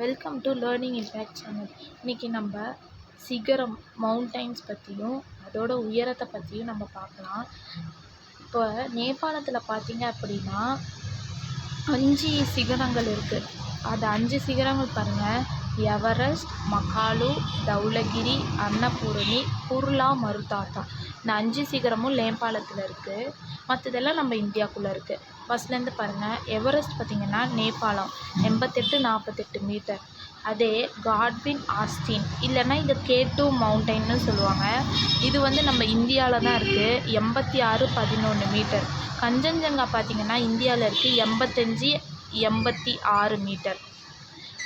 Welcome to learning impact channel இன்றைக்கி நம்ம சிகரம் மவுண்டைன்ஸ் பற்றியும் அதோட உயரத்தை பற்றியும் நம்ம பார்க்கலாம். இப்போ நேபாளத்தில் பார்த்தீங்க அப்படின்னா அஞ்சு சிகரங்கள் இருக்குது அது அஞ்சு சிகரங்கள் பாருங்கள் எவரெஸ்ட் மகாலு தௌலகிரி அன்னபூரணி குர்லா மருதாத்தா. இந்த அஞ்சு சிகரமும் நேபாளத்தில் இருக்குது மற்றதெல்லாம் நம்ம இந்தியாக்குள்ளே இருக்குது ஃபஸ்ட்லேருந்து பாருங்கள் எவரெஸ்ட் பார்த்திங்கன்னா நேபாளம். எண்பத்தெட்டு நாற்பத்தெட்டு மீட்டர் அதே காட்வின் ஆஸ்டின் இல்லைன்னா இது கே டூ மவுண்டைன்னு சொல்லுவாங்க. இது வந்து நம்ம இந்தியாவில் தான் இருக்குது எண்பத்தி ஆறு பதினொன்று மீட்டர் கஞ்சன்ஜங்கா பார்த்திங்கன்னா இந்தியாவில் இருக்குது எண்பத்தஞ்சி எண்பத்தி ஆறு மீட்டர்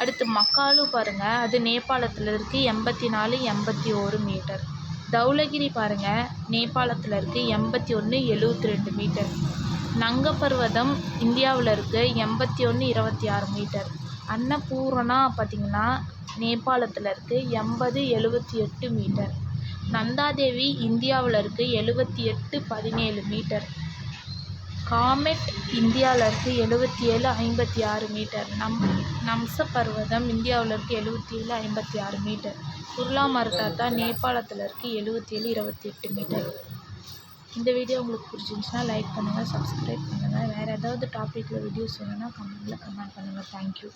அடுத்து மக்காலு பாருங்கள் அது நேபாளத்தில் இருக்குது எண்பத்தி நாலு எண்பத்தி ஒரு மீட்டர் தௌலகிரி பாருங்கள் நேபாளத்தில் இருக்குது எண்பத்தி ஒன்று எழுவத்தி ரெண்டு மீட்டர். நங்க பர்வதம் இந்தியாவில் இருக்குது எண்பத்தி ஒன்று இருபத்தி ஆறு மீட்டர். அன்னபூரணா பார்த்திங்கன்னா நேபாளத்தில் இருக்குது எண்பது எழுவத்தி எட்டு மீட்டர். நந்தாதேவி இந்தியாவில் இருக்குது எழுவத்தி எட்டு பதினேழு மீட்டர். காமெட் இந்தியாவில் இருக்குது எழுபத்தி ஏழு ஐம்பத்தி ஆறு மீட்டர். நம் நம்ச பர்வதம் இந்தியாவில் இருக்குது எழுபத்தி ஏழு ஐம்பத்தி ஆறு மீட்டர். குர்லா மருதாத்தா நேபாளத்தில் இருக்குது எழுபத்தி ஏழு இருபத்தி எட்டு மீட்டர். இந்த வீடியோ உங்களுக்கு பிடிச்சிருந்துச்சுன்னா லைக் பண்ணுங்கள் சப்ஸ்கிரைப் பண்ணுங்கள் வேறு ஏதாவது டாப்பிக்கில் வீடியோஸ் வேணுன்னா கமெண்ட்டில் கமெண்ட் பண்ணுங்கள் தேங்க்யூ